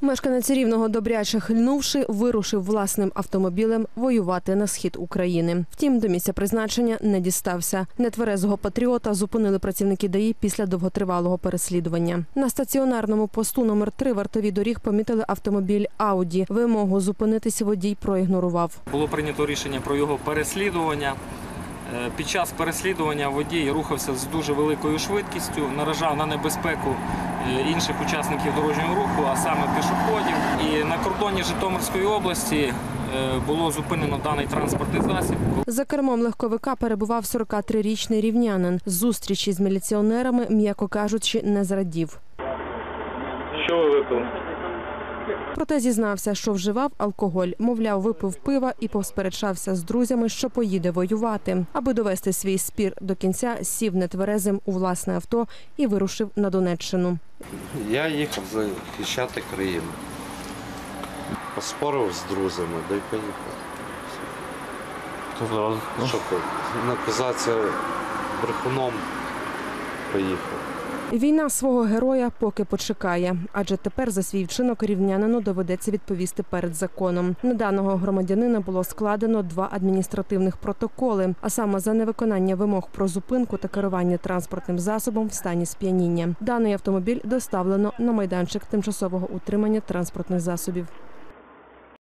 Мешканець рівного добряче хильнувши, вирушив власним автомобілем воювати на схід України. Втім, до місця призначення не дістався. Нетверезого патріота зупинили працівники ДАІ після довготривалого переслідування. На стаціонарному посту номер 3 вартові доріг помітили автомобіль Ауді. Вимогу зупинитися водій проігнорував. Було прийнято рішення про його переслідування. Е, Під час переслідування водій рухався з дуже великою швидкістю, наражав на небезпеку е, інших учасників дорожнього руху, а саме пішоходів. І на кордоні Житомирської області е, було зупинено даний транспортний засіб. За кермом легковика перебував 43-річний рівнянин. Зустрічі з міліціонерами, м'яко кажучи, не зрадів. Що ви випили? Проте зізнався, що вживав алкоголь. Мовляв, випив пива і посперечався з друзями, що поїде воювати. Аби довести свій спір до кінця, сів нетверезим у власне авто і вирушив на Донеччину. Я їхав захищати країну. Поспорив з друзями, да й поїхав. Що то, наказатися брехуном поїхав. Війна свого героя поки почекає, адже тепер за свій вчинок рівнянину доведеться відповісти перед законом. На даного громадянина було складено два адміністративних протоколи, а саме за невиконання вимог про зупинку та керування транспортним засобом в стані сп'яніння. Даний автомобіль доставлено на майданчик тимчасового утримання транспортних засобів.